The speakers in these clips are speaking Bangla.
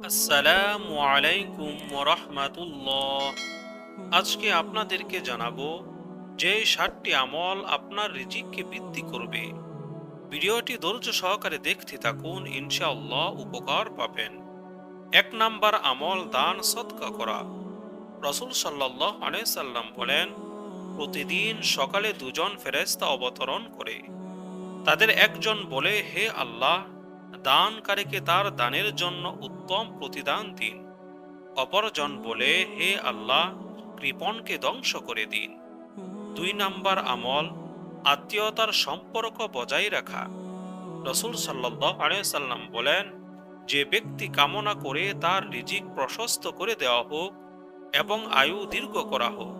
আসসালামু আলাইকুম রহমাতুল্লাহ আজকে আপনাদেরকে জানাব যে ষাটটি আমল আপনার রিজিককে বৃদ্ধি করবে। ভিডিওটি ধৈর্য সহকারে দেখতে থাকুন, ইনশাআল্লাহ উপকার পাবেন। এক নাম্বার আমল, দান সৎকা করা। রসুল সাল্লাহ সাল্লাম বলেন, প্রতিদিন সকালে দুজন ফেরেস্তা অবতরণ করে। তাদের একজন বলে, হে আল্লাহ দানকারীকে তার দানের জন্য উত্তম প্রতিদান দিন। অপরজন বলে, হে আল্লাহ, কৃপণকে ধ্বংস করে দিন। দুই নাম্বার আমল, আত্মীয়তার সম্পর্ক বজায় রাখা। রসুল সাল্লাম বলেন, যে ব্যক্তি কামনা করে তার রিজিক প্রশস্ত করে দেওয়া হোক এবং আয়ু দীর্ঘ করা হোক,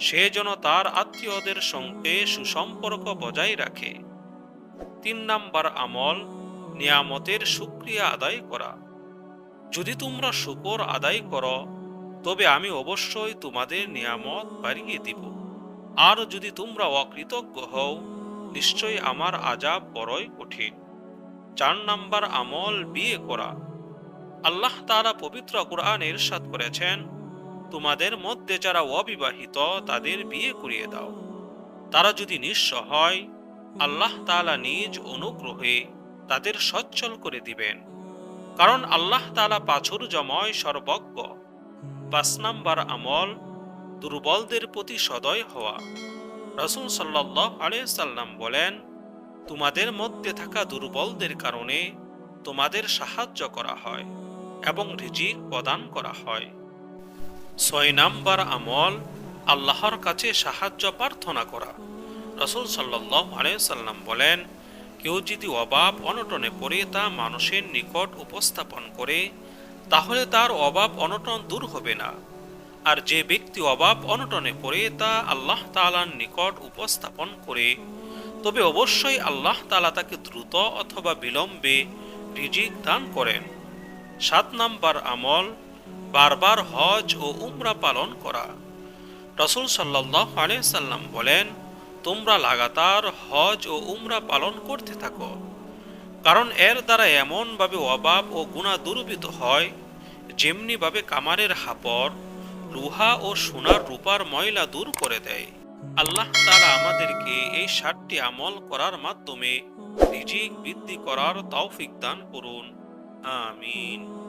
সে যেন তার আত্মীয়দের সঙ্গে সুসম্পর্ক বজায় রাখে। তিন নাম্বার আমল নিয়ামতের সুক্রিয়া আদায় করা। যদি তোমরা শুকর আদায় করো, তবে আমি অবশ্যই তোমাদের নিয়ামত বাড়িয়ে দিব। আর যদি তোমরা অকৃতজ্ঞ হও, নিশ্চয়ই আমার আজাব বড়ই কঠিন। চার নাম্বার আমল বিয়ে করা। আল্লাহ তাআলা পবিত্র কোরআন ইরশাদ করেছেন, তোমাদের মধ্যে যারা অবিবাহিত, তাদের বিয়ে করিয়ে দাও। তারা যদি নিঃস্ব হয়, আল্লাহ তাআলা নিজ অনুগ্রহে তাদের সচ্ছল করে দিবেন। কারণ আল্লাহ তালা প্রাচুর্যময় সর্বজ্ঞ। পাঁচ নাম্বার আমল, দুর্বলদের প্রতি সদয় হওয়া। রসুল সাল্লাহ সাল্লাম বলেন, তোমাদের মধ্যে থাকা দুর্বলদের কারণে তোমাদের সাহায্য করা হয় এবং রিজিক প্রদান করা হয়। ছয় নাম্বার আমল, আল্লাহর কাছে সাহায্য প্রার্থনা করা। রসুল সাল্লাহ সাল্লাম বলেন কেউ যদি অভাব অনটনে পড়ে তা মানুষের নিকট উপস্থাপন করে, তাহলে তার অভাব অনটন দূর হবে না। আর যে ব্যক্তি অভাব অনটনে পড়ে, তা আল্লাহ তালার নিকট উপস্থাপন করে, তবে অবশ্যই আল্লাহ তালা তাকে দ্রুত অথবা বিলম্বে রিজিক দান করেন। সাত নাম্বার আমল, বারবার হজ ও উমরা পালন করা। রসুল সাল্লাহ আলিয়া সাল্লাম বলেন তোমরা লাগাতার হজ ও উমরা পালন করতে থাকো। কারণ এর দ্বারা এমনভাবে অভাব ও গুণা দুর্বৃত হয়, যেমনিভাবে কামারের হাপর লোহা ও সোনার রূপার ময়লা দূর করে দেয়। আল্লাহ তারা আমাদেরকে এই ষাটটি আমল করার মাধ্যমে রিজিক বৃদ্ধি করার তৌফিক দান করুন। আমিন।